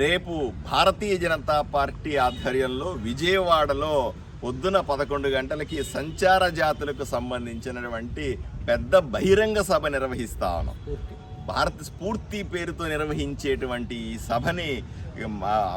రేపు భారతీయ జనతా పార్టీ ఆధ్వర్యంలో విజయవాడలో పొద్దున పదకొండు గంటలకి సంచార జాతులకు సంబంధించినటువంటి పెద్ద బహిరంగ సభ నిర్వహిస్తా ఉన్నాం. భారత స్ఫూర్తి పేరుతో నిర్వహించేటువంటి ఈ సభని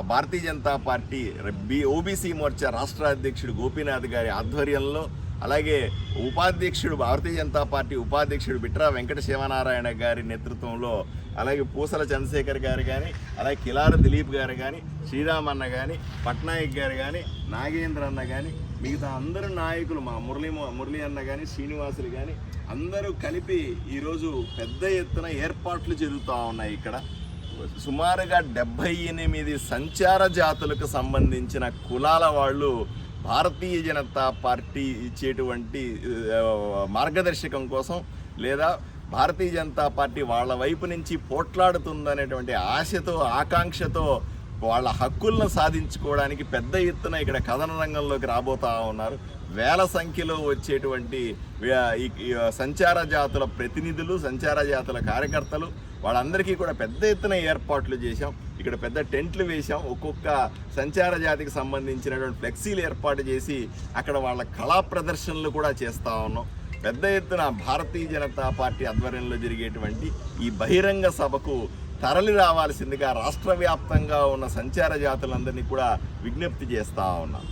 Bharatiya Janata party B OBC Morcha రాష్ట్ర అధ్యక్షుడు గోపీనాథ్ గారి ఆధ్వర్యంలో అలాగే ఉపాధ్యక్షుడు భారతీయ జనతా పార్టీ ఉపాధ్యక్షుడు బిట్రా వెంకట శివనారాయణ గారి నేతృత్వంలో అలాగే పూసల చంద్రశేఖర్ గారు కానీ అలాగే కిలార దిలీప్ గారు కానీ శ్రీరామన్న కానీ పట్నాయక్ గారు కానీ నాగేంద్ర అన్న కానీ మిగతా అందరు నాయకులు మా మురళీ మురళీ అన్న కానీ శ్రీనివాసులు కానీ అందరూ కలిపి ఈరోజు పెద్ద ఎత్తున ఏర్పాట్లు జరుగుతూ ఉన్నాయి ఇక్కడ. సుమారుగా డెబ్భై ఎనిమిది సంచార జాతులకు సంబంధించిన కులాల వాళ్ళు భారతీయ జనతా పార్టీ ఇచ్చేటువంటి మార్గదర్శకం కోసం లేదా భారతీయ జనతా పార్టీ వాళ్ళ వైపు నుంచి పోట్లాడుతుందనేటువంటి ఆశతో ఆకాంక్షతో వాళ్ళ హక్కులను సాధించుకోవడానికి పెద్ద ఎత్తున ఇక్కడ కథన రంగంలోకి రాబోతా ఉన్నారు. వేల సంఖ్యలో వచ్చేటువంటి సంచార జాతుల ప్రతినిధులు సంచార జాతుల కార్యకర్తలు వాళ్ళందరికీ కూడా పెద్ద ఎత్తున ఏర్పాట్లు చేశాం. ఇక్కడ పెద్ద టెంట్లు వేశాం. ఒక్కొక్క సంచార జాతికి సంబంధించినటువంటి ఫ్లెక్సీలు ఏర్పాటు చేసి అక్కడ వాళ్ళ కళా ప్రదర్శనలు కూడా చేస్తూ ఉన్నాం. పెద్ద ఎత్తున భారతీయ జనతా పార్టీ ఆధ్వర్యంలో జరిగేటువంటి ఈ బహిరంగ సభకు తరలి రావాల్సిందిగా రాష్ట్ర వ్యాప్తంగా ఉన్న సంచార జాతులందరినీ కూడా విజ్ఞప్తి చేస్తూ ఉన్నాం.